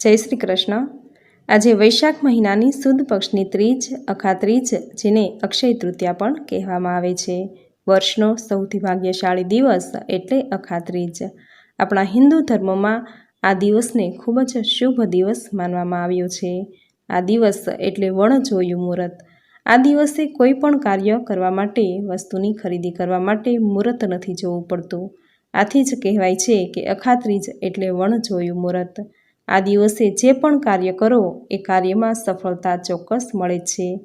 જય શ્રી કૃષ્ણ. આજે વૈશાખ મહિનાની સુદ પક્ષની ત્રીજ અખાત્રીજ, જેને અક્ષય તૃતીયા પણ કહેવામાં આવે છે. વર્ષનો સૌથી ભાગ્યશાળી દિવસ એટલે અખાત્રીજ. આપણા હિન્દુ ધર્મમાં આ દિવસને ખૂબ જ શુભ દિવસ માનવામાં આવ્યો છે. આ દિવસ એટલે વણ જોયું મુહૂર્ત. આ દિવસે કોઈ પણ કાર્ય કરવા માટે, વસ્તુની ખરીદી કરવા માટે મુહૂર્ત નથી જોવું પડતું. આથી જ કહેવાય છે કે અખાત્રીજ એટલે વણ જોયું મુહૂર્ત. આ દિવસે જે પણ કાર્ય કરો, એ કાર્યમાં સફળતા ચોક્કસ મળે છે.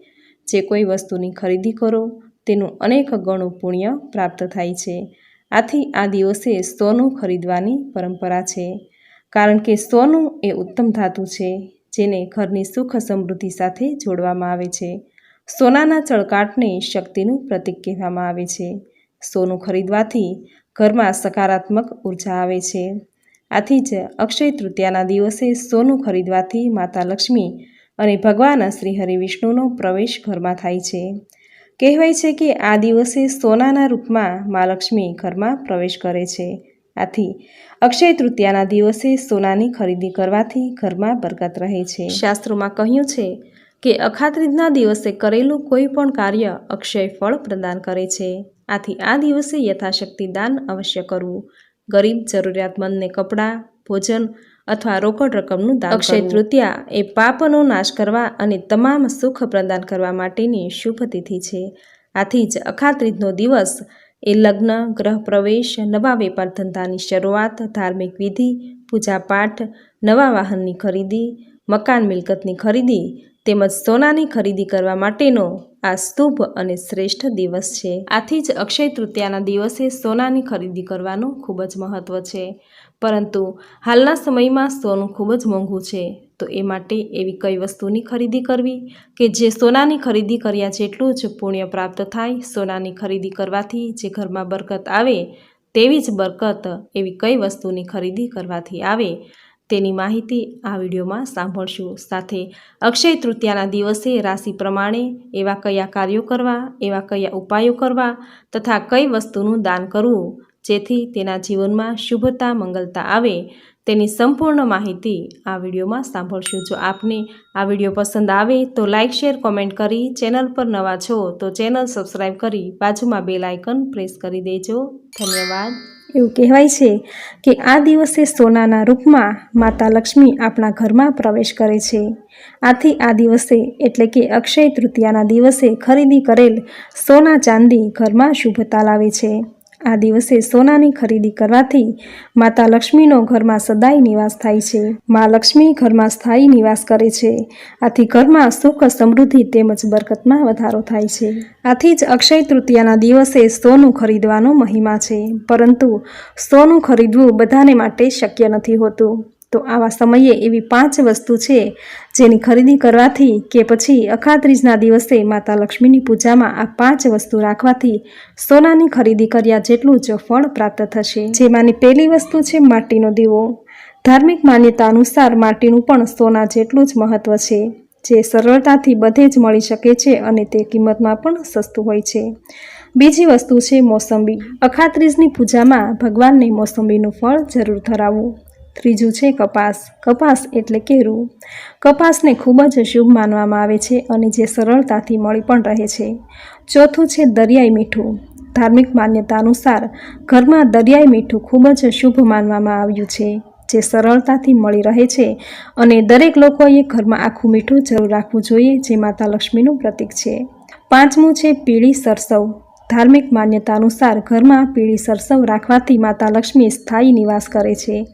જે કોઈ વસ્તુની ખરીદી કરો, તેનું અનેક ગણું પુણ્ય પ્રાપ્ત થાય છે. આથી આ દિવસે સોનું ખરીદવાની પરંપરા છે. કારણ કે સોનું એ ઉત્તમ ધાતુ છે, જેને ઘરની સુખ સમૃદ્ધિ સાથે જોડવામાં આવે છે. સોનાના ચળકાટને શક્તિનું પ્રતીક કહેવામાં આવે છે. સોનું ખરીદવાથી ઘરમાં સકારાત્મક ઊર્જા આવે છે. આથી જ અક્ષય તૃતીયાના દિવસે સોનું ખરીદવાથી માતા લક્ષ્મી અને ભગવાન શ્રી હરિવિષ્ણુનો પ્રવેશ ઘરમાં થાય છે. કહેવાય છે કે આ દિવસે સોનાના રૂપમાં મા લક્ષ્મી ઘરમાં પ્રવેશ કરે છે. આથી અક્ષય તૃતીયાના દિવસે સોનાની ખરીદી કરવાથી ઘરમાં બરકત રહે છે. શાસ્ત્રોમાં કહ્યું છે કે અખાત્રીજના દિવસે કરેલું કોઈ પણ કાર્ય અક્ષય ફળ પ્રદાન કરે છે. આથી આ દિવસે યથાશક્તિ દાન અવશ્ય કરવું. ગરીબ જરૂરિયાતમંદને કપડાં ભોજન અથવા રોકડ રકમનું દાન અક્ષય તૃતીયા એ પાપનો નાશ કરવા અને તમામ સુખ પ્રદાન કરવા માટેની શુભ તિથિ છે. આથી જ અખાત્રીજનો દિવસ એ લગ્ન ગ્રહ પ્રવેશ નવા વેપાર ધંધાની શરૂઆત ધાર્મિક વિધિ પૂજાપાઠ નવા વાહનની ખરીદી મકાન મિલકતની ખરીદી તેમજ સોનાની ખરીદી કરવા માટેનો આ શુભ અને શ્રેષ્ઠ દિવસ છે. આથી જ અક્ષય તૃતીયાના દિવસે સોનાની ખરીદી કરવાનું ખૂબ જ મહત્ત્વ છે. પરંતુ હાલના સમયમાં સોનું ખૂબ જ મોંઘું છે. તો એ માટે એવી કઈ વસ્તુની ખરીદી કરવી? કે જે સોનાની ખરીદી કર્યા જેટલું જ પુણ્ય પ્રાપ્ત થાય, સોનાની ખરીદી કરવાથી જે ઘરમાં બરકત આવે, તેવી જ બરકત એવી કઈ વસ્તુની ખરીદી કરવાથી આવે? તેની માહિતી આ વિડીયોમાં સાંભળશું. સાથે અક્ષય તૃતીયાના દિવસે રાશિ પ્રમાણે એવા કયા કાર્યો કરવા, એવા કયા ઉપાયો કરવા તથા કઈ વસ્તુનું દાન કરવું જેથી તેના જીવનમાં શુભતા, મંગલતા આવે તેની સંપૂર્ણ માહિતી આ વિડીયોમાં સાંભળશું. જો આપને આ વીડિયો પસંદ આવે તો લાઇક શેર, કોમેન્ટ કરી ચેનલ પર નવા છો તો ચેનલ સબસ્ક્રાઈબ કરી બાજુમાં બેલ આઇકન પ્રેસ કરી દેજો. ધન્યવાદ. એવું કહેવાય છે કે આ દિવસે સોનાના રૂપમાં માતા લક્ષ્મી આપણા ઘરમાં પ્રવેશ કરે છે. આથી આ દિવસે, એટલે કે અક્ષય તૃતીયાના દિવસે ખરીદી કરેલ સોના ચાંદી ઘરમાં શુભતા લાવે છે. આ દિવસે સોનાની ખરીદી કરવાથી માતા લક્ષ્મીનો ઘરમાં સદાય નિવાસ થાય છે. મા લક્ષ્મી ઘરમાં સ્થાયી નિવાસ કરે છે. આથી ઘરમાં સુખ સમૃદ્ધિ તેમજ બરકતમાં વધારો થાય છે. આથી જ અક્ષય તૃતીયાના દિવસે સોનું ખરીદવાનો મહિમા છે. પરંતુ સોનું ખરીદવું બધાને માટે શક્ય નથી હોતું. તો આવા સમયે એવી પાંચ વસ્તુ છે જેની ખરીદી કરવાથી કે પછી અખાત્રીજના દિવસે માતા લક્ષ્મીની પૂજામાં આ પાંચ વસ્તુ રાખવાથી સોનાની ખરીદી કર્યા જેટલું જ ફળ પ્રાપ્ત થશે. જેમાંની પહેલી વસ્તુ છે માટીનો દીવો. ધાર્મિક માન્યતા અનુસાર માટીનું પણ સોના જેટલું જ મહત્વ છે, જે સરળતાથી બધે જ મળી શકે છે અને તે કિંમતમાં પણ સસ્તું હોય છે. બીજી વસ્તુ છે મોસંબી. અખાત્રીજની પૂજામાં ભગવાનને મોસંબીનું ફળ જરૂર ધરાવવું ત્રીજું છે કપાસ. કપાસ એટલે કેરું. કપાસને ખૂબ જ શુભ માનવામાં આવે છે અને જે સરળતાથી મળી પણ રહે છે. ચોથું છે દરિયાઈ મીઠું. ધાર્મિક માન્યતા અનુસાર ઘરમાં દરિયાઈ મીઠું ખૂબ જ શુભ માનવામાં આવ્યું છે, જે સરળતાથી મળી રહે છે અને દરેક લોકોએ ઘરમાં આખું મીઠું જરૂર રાખવું જોઈએ, જે માતા લક્ષ્મીનું પ્રતીક છે. પાંચમું છે પીળી સરસવ. ધાર્મિક માન્યતા અનુસાર ઘરમાં પીળી સરસવ રાખવાથી માતા લક્ષ્મી સ્થાયી નિવાસ કરે છે.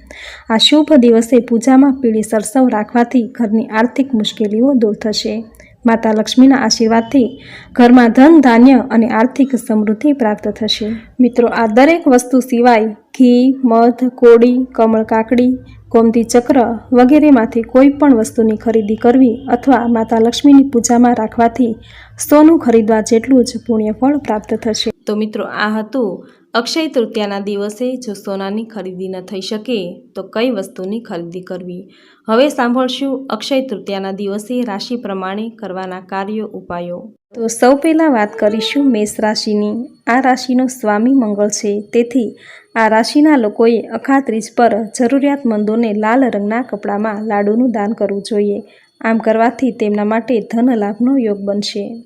આ શુભ દિવસે પૂજામાં પીળી સરસવ રાખવાથી ઘરની આર્થિક મુશ્કેલીઓ દૂર થશે. માતા લક્ષ્મીના આશીર્વાદથી ઘરમાં ધન, ધાન્ય અને આર્થિક સમૃદ્ધિ પ્રાપ્ત થશે. મિત્રો, આ દરેક વસ્તુ સિવાય ઘી, મધ કોડી કમળ કાકડી, ગોમતી ચક્ર વગેરેમાંથી કોઈ પણ વસ્તુની ખરીદી કરવી અથવા માતા લક્ષ્મીની પૂજામાં રાખવાથી સોનું ખરીદવા જેટલું જ પુણ્યફળ પ્રાપ્ત થશે. તો મિત્રો, આ હતું અક્ષય તૃતીયાના દિવસે જો સોનાની ખરીદી ન થઈ શકે, તો કઈ વસ્તુની ખરીદી કરવી? હવે સાંભળશું અક્ષય તૃતીયાના દિવસે રાશિ પ્રમાણે કરવાના કાર્યો ઉપાયો. તો સૌ પહેલાં વાત કરીશું મેષ રાશિની. આ રાશિનો સ્વામી મંગળ છે. તેથી આ રાશિના લોકોએ અખાત્રીજ પર જરૂરિયાતમંદોને લાલ રંગના કપડામાં લાડુનું દાન કરવું જોઈએ. આમ કરવાથી તેમના માટે ધન લાભનો યોગ બનશે.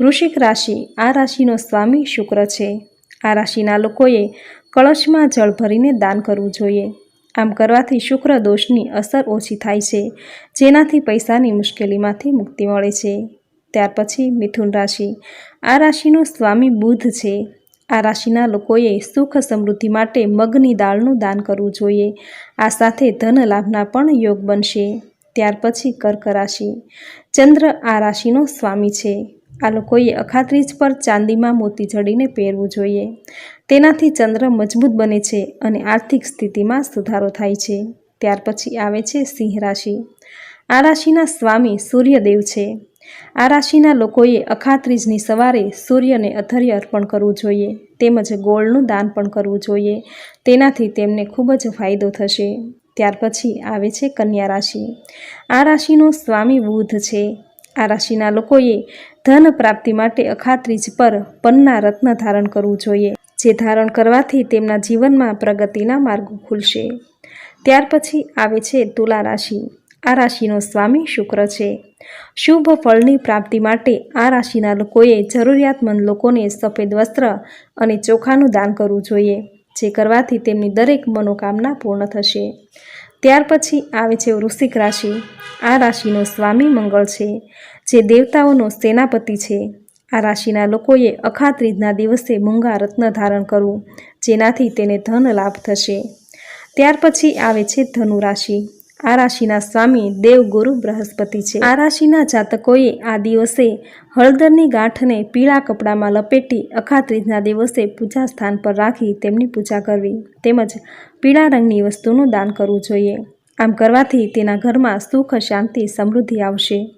વૃશ્ચિક રાશિ. આ રાશિનો સ્વામી શુક્ર છે. આ રાશિના લોકોએ કળશમાં જળ ભરીને દાન કરવું જોઈએ. આમ કરવાથી શુક્ર દોષની અસર ઓછી થાય છે, જેનાથી પૈસાની મુશ્કેલીમાંથી મુક્તિ મળે છે. ત્યાર પછી મિથુન રાશિ. આ રાશિનો સ્વામી બુધ છે. આ રાશિના લોકોએ સુખ સમૃદ્ધિ માટે મગની દાળનું દાન કરવું જોઈએ. આ સાથે ધન લાભના પણ યોગ બનશે. ત્યાર પછી કર્ક રાશિ. ચંદ્ર આ રાશિનો સ્વામી છે. આ લોકોએ અખાત્રીજ પર ચાંદીમાં મોતી જડીને પહેરવું જોઈએ. તેનાથી ચંદ્ર મજબૂત બને છે અને આર્થિક સ્થિતિમાં સુધારો થાય છે. ત્યાર પછી આવે છે સિંહ રાશિ. આ રાશિના સ્વામી સૂર્યદેવ છે. આ રાશિના લોકોએ અખાત્રીજની સવારે સૂર્યને અથર્ય અર્પણ કરવું જોઈએ, તેમજ ગોળનું દાન પણ કરવું જોઈએ. તેનાથી તેમને ખૂબ જ ફાયદો થશે. ત્યાર પછી આવે છે કન્યા રાશિ. આ રાશિનો સ્વામી બુધ છે. આ રાશિના લોકોએ ધન પ્રાપ્તિ માટે અખાત્રીજ પર પન્ના રત્ન ધારણ કરવું જોઈએ, જે ધારણ કરવાથી તેમના જીવનમાં પ્રગતિના માર્ગો ખુલશે. ત્યાર પછી આવે છે તુલા રાશિ. આ રાશિનો સ્વામી શુક્ર છે. શુભ ફળની પ્રાપ્તિ માટે આ રાશિના લોકોએ જરૂરિયાતમંદ લોકોને સફેદ વસ્ત્ર અને ચોખાનું દાન કરવું જોઈએ, જે કરવાથી તેમની દરેક મનોકામના પૂર્ણ થશે. ત્યાર પછી આવે છે વૃશ્ચિક રાશિ. આ રાશિનો સ્વામી મંગળ છે, જે દેવતાઓનો સેનાપતિ છે. આ રાશિના લોકોએ અખાત્રીજના દિવસે મૂંગા રત્ન ધારણ કરવું, જેનાથી તેને ધન લાભ થશે. ત્યાર પછી આવે છે ધનુ રાશિ. આ રાશિના સ્વામી દેવગુરુ બૃહસ્પતિ છે. આ રાશિના જાતકોએ આ દિવસે હળદરની ગાંઠને પીળા કપડામાં લપેટી અખાત્રીજના દિવસે પૂજા સ્થાન પર રાખી તેમની પૂજા કરવી, તેમજ પીળા રંગની વસ્તુનું દાન કરવું જોઈએ. આમ કરવાથી તેના ઘરમાં સુખ, શાંતિ, સમૃદ્ધિ આવશે.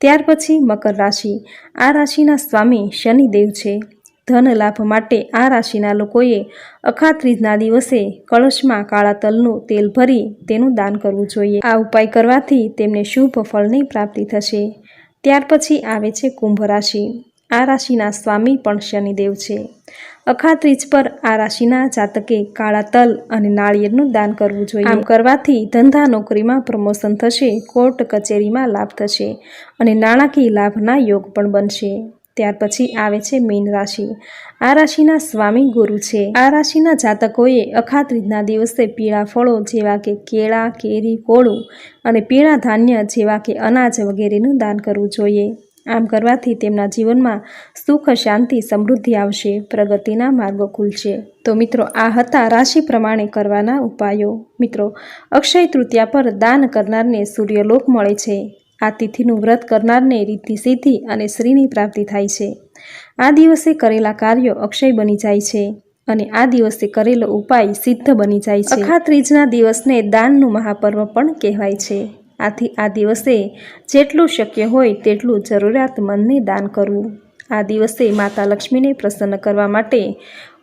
ત્યાર પછી મકર રાશિ. આ રાશિના સ્વામી શનિદેવ છે. ધન લાભ માટે આ રાશિના લોકોએ અખાત્રીજના દિવસે કળશમાં કાળા તલનું તેલ ભરી તેનું દાન કરવું જોઈએ. આ ઉપાય કરવાથી તેમને શુભ ફળની પ્રાપ્તિ થશે. ત્યાર પછી આવે છે કુંભ રાશિ. આ રાશિના સ્વામી પણ શનિદેવ છે. અખાત્રીજ પર આ રાશિના જાતકે કાળા તલ અને નાળિયેરનું દાન કરવું જોઈએ. આમ કરવાથી ધંધા નોકરીમાં પ્રમોશન થશે, કોર્ટ કચેરીમાં લાભ થશે અને નાણાકીય લાભના યોગ પણ બનશે. ત્યાર પછી આવે છે મીન રાશિ. આ રાશિના સ્વામી ગુરુ છે. આ રાશિના જાતકોએ અખાત્રીજના દિવસે પીળા ફળો જેવા કે કેળા, કેરી, કોળું અને પીળા ધાન્ય જેવા કે અનાજ વગેરેનું દાન કરવું જોઈએ. આમ કરવાથી તેમના જીવનમાં સુખ, શાંતિ, સમૃદ્ધિ આવશે. પ્રગતિના માર્ગો ખુલશે. તો મિત્રો, આ હતા રાશિ પ્રમાણે કરવાના ઉપાયો. મિત્રો, અક્ષય તૃતીયા પર દાન કરનારને સૂર્યલોક મળે છે. આ તિથિનું વ્રત કરનારને રીતિ સિદ્ધિ અને શ્રીની પ્રાપ્તિ થાય છે. આ દિવસે કરેલા કાર્યો અક્ષય બની જાય છે અને આ દિવસે કરેલો ઉપાય સિદ્ધ બની જાય છે. અખા ત્રીજના દિવસને દાનનું મહાપર્વ પણ કહેવાય છે. આથી આ દિવસે જેટલું શક્ય હોય તેટલું જરૂરિયાતમંદને દાન કરવું. આ દિવસે માતા લક્ષ્મીને પ્રસન્ન કરવા માટે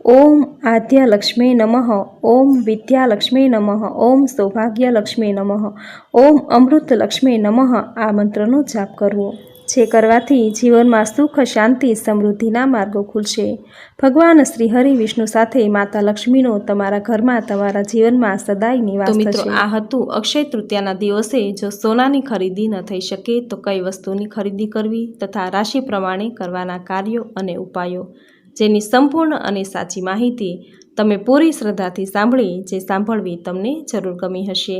ઓમ આદ્ય લક્ષ્મી નમઃ, ઓમ વિદ્યાલક્ષ્મી નમઃ, ઓમ સૌભાગ્ય લક્ષ્મી નમઃ, ઓમ અમૃત લક્ષ્મી નમઃ આ મંત્રનો જાપ કરવો. જે કરવાથી જીવનમાં સુખ શાંતિ સમૃદ્ધિના માર્ગો ખુલશે. ભગવાન શ્રી હરિ વિષ્ણુ સાથે માતા લક્ષ્મીનો તમારા ઘરમાં તમારા જીવનમાં સદાય નિવાસ મિત્રો આ હતું અક્ષય તૃતીયાના દિવસે જો સોનાની ખરીદી ન થઈ શકે તો કઈ વસ્તુની ખરીદી કરવી તથા રાશિ પ્રમાણે કરવાના કાર્યો અને ઉપાયો? જેની સંપૂર્ણ અને સાચી માહિતી તમે પૂરી શ્રદ્ધાથી સાંભળી જે સાંભળવી તમને જરૂર ગમી હશે.